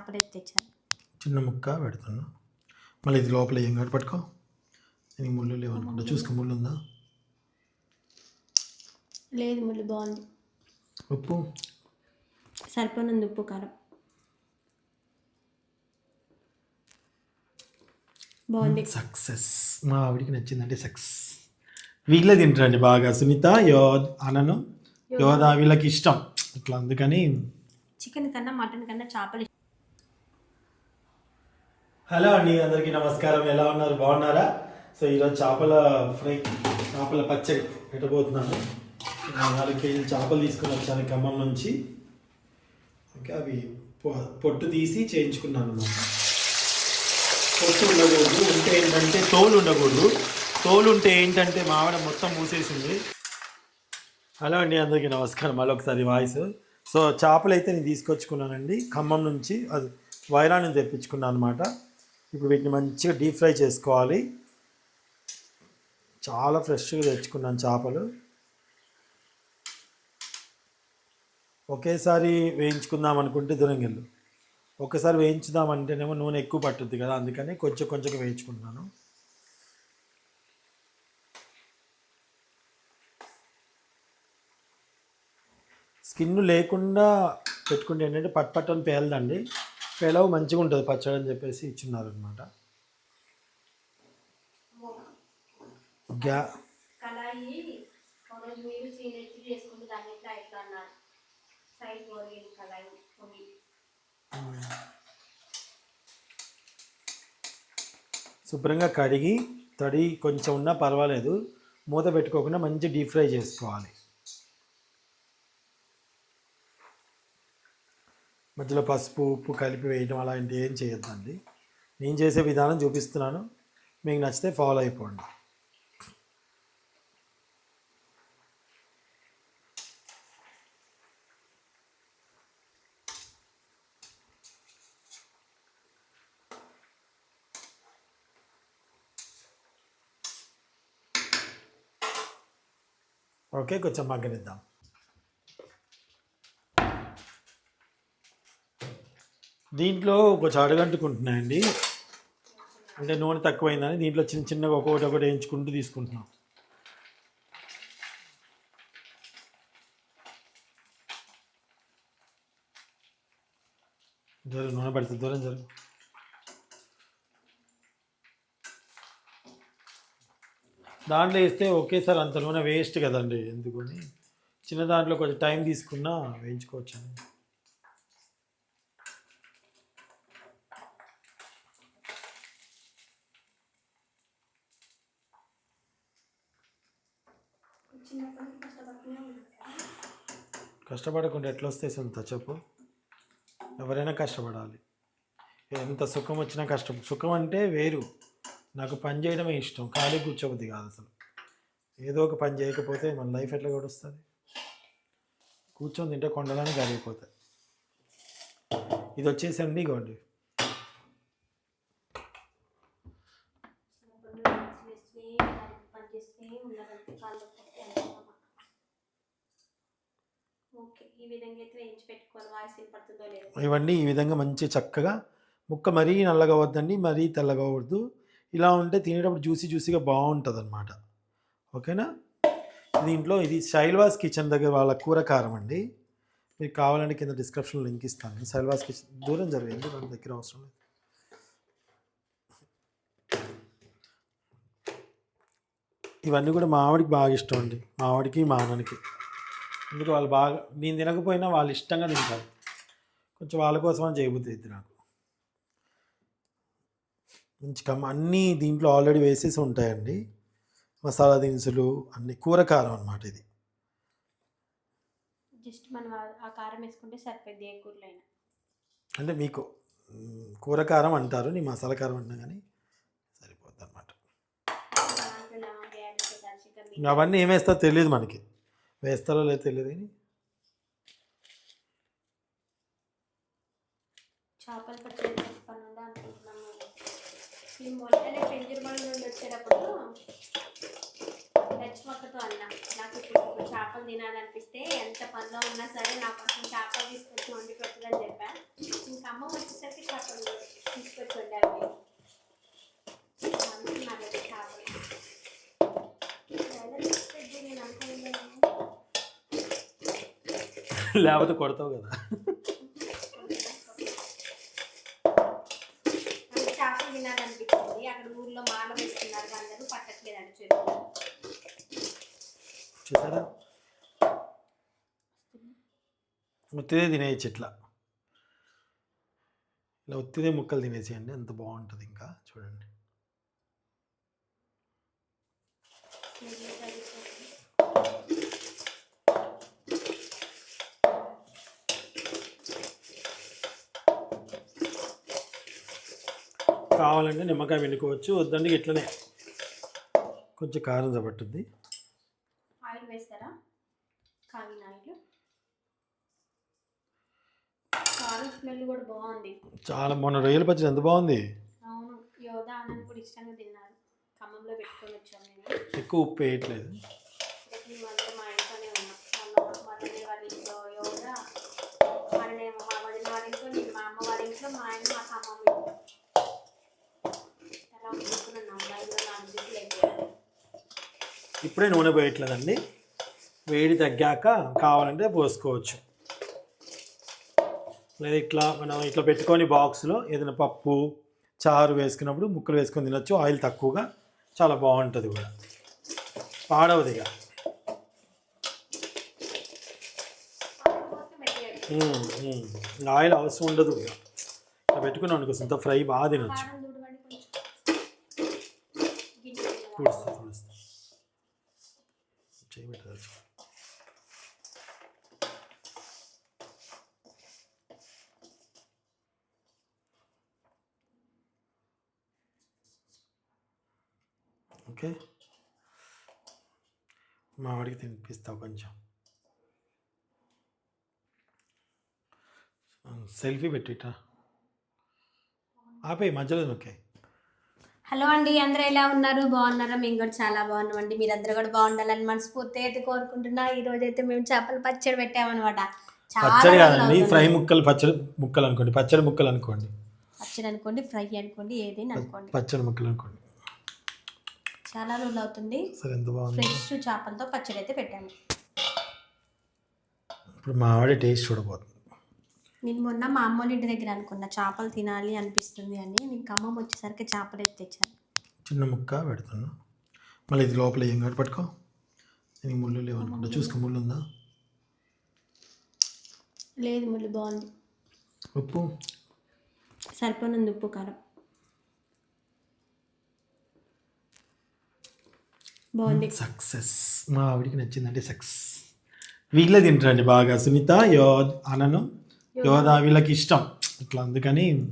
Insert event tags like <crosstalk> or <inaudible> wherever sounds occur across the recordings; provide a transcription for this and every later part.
అప్పుడే తెచ్చాను. చిన్న ముక్క పెడుతున్నా. మళ్ళీ ఇది లోపల ఏం కాదు పట్టుకో. దీనికి ముళ్ళు లేవనుకుంటా చూసుకో ముళ్ళు ఉందా? లేదు ముళ్ళు బాగుంది. ఉప్పు? సరిపోనుంది ఉప్పు కారం. బాగుంది. సక్సెస్. మా ఆవిడికి నచ్చిందంటే సక్సెస్. వీళ్ళే తింటారండి బాగా. సునీత యో అనను. యోధ వీళ్ళకి ఇష్టం. ఇట్లా అందుకని చికెన్ కన్నా మటన్ కన్నా చేపలు హలో అండి అందరికీ నమస్కారం. ఎలా ఉన్నారు? బాగున్నారా? సో ఈరోజు చేపల ఫ్రై చేపల పచ్చడి పెట్టబోతున్నాను. నాలుగు కేజీలు చేపలు తీసుకుని వచ్చాను ఖమ్మం నుంచి. ఓకే అవి పొ- పొట్టు తీసి చేయించుకున్నాను అన్నమాట. పొట్టు ఉండకూడదు ఉంటే ఏంటంటే తోలు ఉండకూడదు. తోలు ఉంటే ఏంటంటే మా ఆవిడ మొత్తం మూసేసింది. హలో అండి అందరికీ నమస్కారం. మళ్ళీ ఒకసారి వాయిస్. సో చేపలు అయితే నేను తీసుకొచ్చుకున్నానండి ఖమ్మం నుంచి. అది వైరా నుంచి తెప్పించుకున్నాను అనమాట ఇప్పుడు వీటిని మంచిగా డీప్ ఫ్రై చేసుకోవాలి. చాలా ఫ్రెష్గా తెచ్చుకున్నాను చేపలు. ఒకేసారి వేయించుకుందాం అనుకుంటే దురంగిళ్ళు ఒకసారి వేయించుదాం అంటేనేమో నూనె ఎక్కువ పట్టుద్ది కదా అందుకని కొంచెం కొంచెం వేయించుకుంటున్నాను. స్కిన్ లేకుండా పెట్టుకుంటే ఏంటంటే పట్ పట్ అని పేలదండి. పేలవు మంచిగా ఉంటుంది పచ్చడి అని చెప్పేసి ఇచ్చినారు అనమాట గ్యా శుభ్రంగా కడిగి తడి కొంచెం ఉన్నా పర్వాలేదు. మూత పెట్టుకోకుండా మంచి డీప్ ఫ్రై చేసుకోవాలి. మధ్యలో పసుపు ఉప్పు కలిపి వేయడం అలాంటి ఏం చేయొద్దండి. నేను చేసే విధానం చూపిస్తున్నాను. మీకు నచ్చితే ఫాలో అయిపోండి. ఓకే కొంచెం మగ్గనిద్దాం. దీంట్లో కొంచెం అడగంటుకుంటున్నాయండి అంటే నూనె తక్కువైందని దీంట్లో చిన్న చిన్నగా ఒక్కొక్కటి ఒకటి వేయించుకుంటూ తీసుకుంటున్నాం. జరుగు నూనె పడుతుంది దూరం జరుగు దాంట్లో వేస్తే ఒకేసారి అంత నూనె వేస్ట్ కదండి ఎందుకని? చిన్న దాంట్లో కొంచెం టైం తీసుకున్నా వేయించుకోవచ్చు అని చిన్నప్పటి కష్టపడుతూనే ఉన్నాను కష్టపడకుండా ఎట్లా వస్తే సొంత చెప్పు? ఎవరైనా కష్టపడాలి. ఎంత సుఖం వచ్చినా కష్టం. సుఖం అంటే వేరు. నాకు పని చేయడమే ఇష్టం. ఖాళీ కూర్చోబుద్ది కాదు అసలు. ఏదో ఒక పని చేయకపోతే మన లైఫ్ ఎట్లా కూడా వస్తుంది కూర్చొని తింటే కొండలానే కరిగిపోతాయి. ఇది వచ్చేసండి ఇగోండి ఓకే. ఈ విధంగా అయితే వేయించి పెట్టుకోవాలి వాయిస్ వినపడుతుందో లేదో. ఇవన్నీ ఈ విధంగా మంచి చక్కగా ముక్క మరీ నల్లగా వద్దండి మరీ తెల్లగా అవ్వద్దు ఇలా ఉంటే తినేటప్పుడు జ్యూసీ జ్యూసీగా బాగుంటుంది అనమాట ఓకేనా దీంట్లో ఇది శైల్వాస్ కిచెన్ దగ్గర వాళ్ళ కూర కారం అండి. మీకు కావాలంటే కింద డిస్క్రిప్షన్లో లింక్ ఇస్తాను. శైల్వాస్ కిచెన్ దూరం జరిగింది వాళ్ళ దగ్గర అవసరం లేదు. ఇవన్నీ కూడా మా ఆవిడకి బాగా ఇష్టం అండి. మా ఆవిడకి మా అన్నకి ఎందుకు వాళ్ళు బాగా నేను తినకపోయినా వాళ్ళు ఇష్టంగా తింటారు. కొంచెం వాళ్ళ కోసం అని చేయబుద్ది నాకు. మంచి కమ్మ అన్నీ దీంట్లో ఆల్రెడీ వేసేసి ఉంటాయండి. మసాలా దినుసులు అన్ని కూర కారం అనమాట ఇది. జస్ట్ మనం ఆ- కారం వేసుకుంటే సరిపోద్ది ఏ కూరలైనా. అంటే మీకు మ్, కూర కారం అంటారు నీ మసాలా కారం అంటున్నా కానీ సరిపోద్ది అనమాట అవన్నీ ఏం వేస్తారో తెలియదు మనకి. వేస్తారో లేదో తెలియదు కానీ. చేపల పచ్చడి చెప్పను అనుకుంటున్నాము ఈ మొన్ననే పెంజుర్మల నుండి వచ్చేటప్పుడు వెజ్ మొక్కతో అన్న. నాకు ఇప్పుడు చేపలు తినాలనిపిస్తే ఎంత పనిలో ఉన్నా సరే నా కోసం చేపలు తీసుకొచ్చి వండి పెట్టదని చెప్పా. ఇంకా అమ్మ వచ్చేసరికి చేపలు తీసుకొచ్చి వండారు అనుకున్నారు చేపలు ఎలా తీసుకొచ్చి నేను అనుకోలేదు లేకపోతే కొడతావు కదా. నాకు చేపలు తినాలనిపించింది. అక్కడ ఊర్లో మాల వేస్తున్నారు అందరూ పట్టట్లేదండి చెరువు చూసారా? ఉత్తిదే తినేయచ్చు ఇట్లా ఇలా ఉత్తిదే ముక్కలు తినేసేయండి ఎంత బాగుంటుంది ఇంకా. చూడండి. కావాలంటే నిమ్మకాయ వెనుకోవచ్చు వద్దండి ఇట్లనే కొంచెం కారం పట్టుద్ది ఆయిల్ వేస్తారా? కాగిన ఆయిల్. కారం స్మెల్ కూడా బాగుంది. చాలా మొన్న రొయ్యల పచ్చడి ఎంత బాగుంది? అవును యోధా కూడా ఇష్టంగా తిన్నారు. ఖమ్మంలో పెట్టుకొని వచ్చాం మేము. ఎక్కువ ఉప్పు వేయట్లేదు ప్రతి మంది మా ఇంట్లోనే ఉన్నాం మొన్న మా వదిన వాళ్ళ ఇంట్లో యోధా మరి మా వదిన వాళ్ళ ఇంట్లో నేను మా అమ్మ వాళ్ళ ఇంట్లో మా ఆయన మా ఖమ్మం ఇంట్లో అలా ఉంచుకున్నాం ఐదు నాలుగు దిక్కులు అయిపోయాయి ఇప్పుడే నూనె పోయట్లేదండి. వేడి తగ్గాక కావాలంటే పోసుకోవచ్చు. లేదా ఇట్లా మనం ఇట్లా పెట్టుకొని బాక్స్లో ఏదైనా పప్పు చారు వేసుకున్నప్పుడు ముక్కలు వేసుకొని తినొచ్చు. ఆయిల్ తక్కువగా చాలా బాగుంటుంది కూడా. పాడవది ఇక. ఉమ్, ఉమ్. ఇంకా ఆయిల్ అవసరం ఉండదు ఇట్లా పెట్టుకున్నాం అనుకో ఇంత ఫ్రై బాగా తినొచ్చు. తుడుస్తా తుడుస్తా చేయబెట్టచ్చు ఓకే మా వాడికి తినిపిస్తావు కొంచెం సెల్ఫీ పెట్టిటా ఆపే మధ్యలో ఓకే హలో అండి అందరూ ఎలా ఉన్నారు? బాగున్నారా? మేము కూడా చాలా బాగున్నామండి. మీరందరూ కూడా బాగుండాలని మనస్ఫూర్తి అయితే కోరుకుంటున్నా. ఈ రోజు అయితే మేము చేపల పచ్చడి పెట్టామన్నమాట. పచ్చడి కాదండి. ఫ్రై ముక్కలు పచ్చడి ముక్కలు అనుకోండి. పచ్చడి ముక్కలు అనుకోండి. పచ్చడి అనుకోండి ఫ్రై అనుకోండి ఏదైనా అనుకోండి. పచ్చడి ముక్కలు అనుకోండి. చాలా రోజులు అవుతుంది. సరే ఎంత బాగుంది. ఫ్రెష్ చేపలతో పచ్చడి అయితే పెట్టాము. ఇప్పుడు మా ఆవిడ టేస్ట్ చూడబోతుంది. నేను మొన్న మా అమ్మోళ్ళ ఇంటి దగ్గర అనుకున్నా చేపలు తినాలి అనిపిస్తుంది అని. నేను ఖమ్మం వచ్చేసరికి చేపలు అయితే తెచ్చాను. చిన్న ముక్క పెడుతున్నా. మళ్ళీ ఇది లోపల ఏం కాదు పట్టుకో. దీనికి ముళ్ళు లేవనుకుంటా చూసుకో ముళ్ళు ఉందా? లేదు ముళ్ళు బాగుంది. ఉప్పు? సరిపోనుంది ఉప్పు కారం. బాగుంది. సక్సెస్. మా ఆవిడికి నచ్చిందంటే సక్సెస్. వీళ్ళే తింటారండి బాగా. సునీత యో అనను. యోధా వీళ్ళకి ఇష్టం. ఇట్లా అందుకని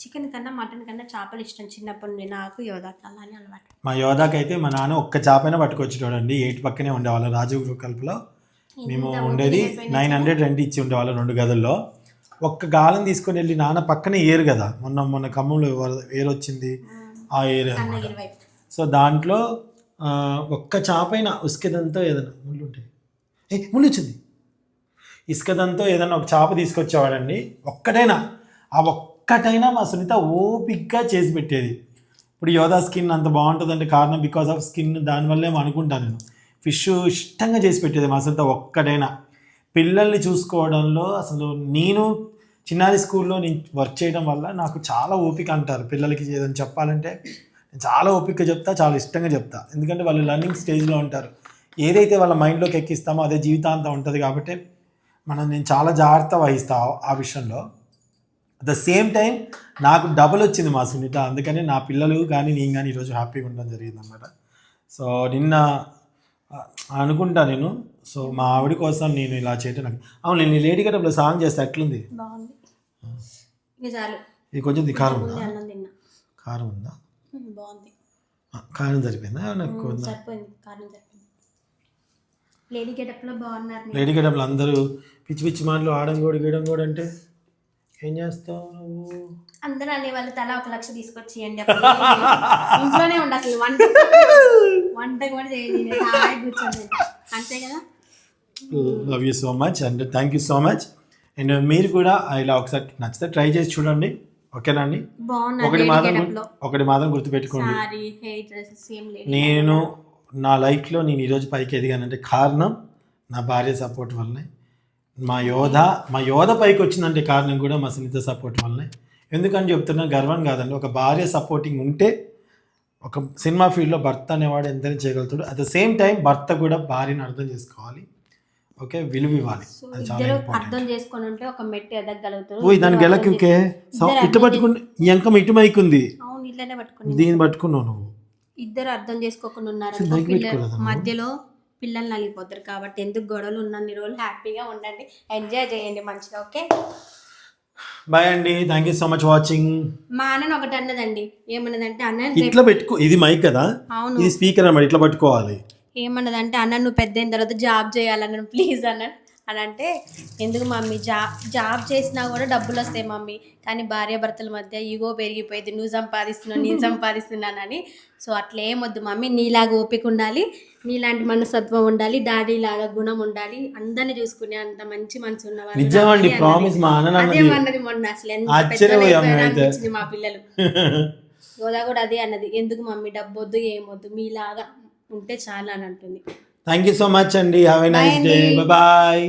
చికెన్ కన్నా మటన్ కన్నా చేపలు ఇష్టం చిన్నప్పటి నుండి నాకు యోగా అలానే అలవాటు. మా యోధాకి అయితే మా నాన్న ఒక్క చేపైనా పట్టుకొచ్చేటోడండి. ఎయిట్ పక్కనే ఉండేవాళ్ళం రాజు కల్పలో. మేము ఉండేది నైన్ హండ్రెడ్ రెంట్ ఇచ్చి ఉండేవాళ్ళం రెండు గదుల్లో. ఒక్క గాలం తీసుకొని వెళ్ళి నాన్న పక్కనే ఏరు కదా. మొన్న మొన్న ఖమ్మంలో ఏరు వచ్చింది? ఆ. ఏరు వైపు. సో దాంట్లో ఒక్క చాపైన ఉసుకదంతో ఏదైనా ముళ్ళు ఉంటాయి. ఏ ముళ్ళు వచ్చింది? ఇసుకదంతో ఏదైనా ఒక చేప తీసుకొచ్చేవాడండి. ఒక్కటైనా ఆ ఒక్కటైనా మా సునీత ఓపిక్గా చేసి పెట్టేది. ఇప్పుడు యోధా స్కిన్ అంత బాగుంటుందంటే కారణం బికాస్ ఆఫ్ స్కిన్ దానివల్లే అనుకుంటాను నేను. ఫిష్ ఇష్టంగా చేసి పెట్టేది మా సునీత ఒక్కటైనా. పిల్లల్ని చూసుకోవడంలో అసలు నేను చిన్నారి స్కూల్లో నేను వర్క్ చేయడం వల్ల నాకు చాలా ఓపిక అంటారు పిల్లలకి ఏదైనా చెప్పాలంటే. నేను చాలా ఓపిక చెప్తా చాలా ఇష్టంగా చెప్తా. ఎందుకంటే వాళ్ళు లర్నింగ్ స్టేజ్లో ఉంటారు. ఏదైతే వాళ్ళ మైండ్లోకి ఎక్కిస్తామో అదే జీవితాంతం ఉంటుంది కాబట్టి మనం నేను చాలా జాగ్రత్త వహిస్తా ఆ- విషయంలో. అట్ ద సేమ్ టైం నాకు డబుల్ వచ్చింది మా సునీత. అందుకని నా పిల్లలు కానీ నేను కానీ ఈరోజు హ్యాపీగా ఉండడం జరిగింది అనమాట సో నిన్న అనుకుంటా నేను. సో మా ఆవిడ కోసం నేను ఇలా చేయటం నాకు అవును నేను లేడీ గడపలో సాంగ్ చేస్తే. ఎట్లుంది? ఇది కొంచెం కారం ఉందా? కారం ఉందా? కారం సరిపోయిందా? నాకు ఉమ్, ఉందా సరిపోయింది కారం సరిపోయింది లేడీ గెటప్లో బాగున్నారు. లేడీ గడపలు అందరూ పిచ్చి పిచ్చి మాటలు ఆడం కూడా గీయడం కూడా అంటే ఏం చేస్తావు నువ్వు? అందరూ అనే వాళ్ళు తల ఒక లక్ష తీసుకొచ్చి ఇవ్వండి అప్పుడు. ఇంట్లోనే ఉండి అసలు. వంట వంట కూడా కూర్చోండి అంతే కదా? Love you so much and thank you so much and మీరు కూడా ఇలా ఒకసారి నచ్చితే ట్రై చేసి చూడండి. ఓకేనా అండి? ఒకటి మాత్రం ఒకటి మాత్రం గుర్తుపెట్టుకోండి. నేను నా లైఫ్లో నేను ఈరోజు పైకి ఎదిగానంటే కారణం నా భార్య సపోర్ట్ వల్లనే. మా యోధ మా యోధ పైకి వచ్చిందంటే కారణం కూడా మా సునీత సపోర్ట్ వల్లనే. ఎందుకని చెప్తున్నా గర్వం కాదండి. ఒక భార్య సపోర్టింగ్ ఉంటే ఒక సినిమా ఫీల్డ్లో భర్త అనేవాడు ఎంతైనా చేయగలుగుతాడు. అట్ ద సేమ్ టైం భర్త కూడా భార్యను అర్థం చేసుకోవాలి. ఓకే? విలువ ఇవ్వాలి. అది చాలా ఇంపార్టెంట్ అర్థం చేసుకొని ఉంటే ఒక మెట్టు ఎదగలుగుతారు ఓ దానికి ఇద్దరు గెలకి అర్థం ఓకే చేసు- సో ఇద్దరు ఇటు అర్థం పట్టుకుని ఈ అంకం ఇటు మైక్ ఉంది. చేసు- అవును ఇట్లనే పట్టుకుని దీన్ని పట్టుకున్నావు నువ్వు. ఇద్దరు అర్థం చేసుకోకుండా ఉన్నారు? మధ్యలో పిల్లలు నలిగిపోతారు కాబట్టి ఎందుకు గొడవలు ఉన్నన్ని రోజులు హ్యాపీగా ఉండండి ఎంజాయ్ చేయండి మంచిగా ఓకే? బాయ్ అండి. Thank you so much watching మా అన్నని ఒకటి అన్నదండి. ఏమన్నదంటే అన్న ఇట్లా పెట్టుకో ఇది మైక్ కదా? అవును. ఇది స్పీకర్ అన్నమాట. ఇట్లా పట్టుకోవాలి. ఏమన్నదంటే అన్న నువ్వు పెద్ద అయిన తర్వాత జాబ్ చేయాలన్నాను ప్లీజ్ అన్నాడు అని అంటే ఎందుకు మమ్మీ? జాబ్ జాబ్ చేసినా కూడా డబ్బులు వస్తాయి మమ్మీ. కానీ భార్య భర్తల మధ్య ఈగో పెరిగిపోయింది. నువ్వు సంపాదిస్తున్నావు నేను <laughs> సంపాదిస్తున్నానని సో అట్లా ఏమొద్దు మమ్మీ. నీలాగా ఓపిక ఉండాలి. నీలాంటి మనస్తత్వం ఉండాలి. డాడీ లాగా గుణం ఉండాలి. అందరిని చూసుకునే అంత మంచి మనసు ఉన్నవాళ్ళు నిజమండి. ప్రామిస్ మా అన్నది మొన్న. అసలు ఎంత మా పిల్లలు. <laughs> గోదా కూడా అదే అన్నది. ఎందుకు మమ్మీ? డబ్బు వద్దు ఏమొద్దు మీలాగా ఉంటే చాలా అని అంటుంది. థ్యాంక్ యూ సో మచ్ అండి have a nice Bye day అండి. బాయ్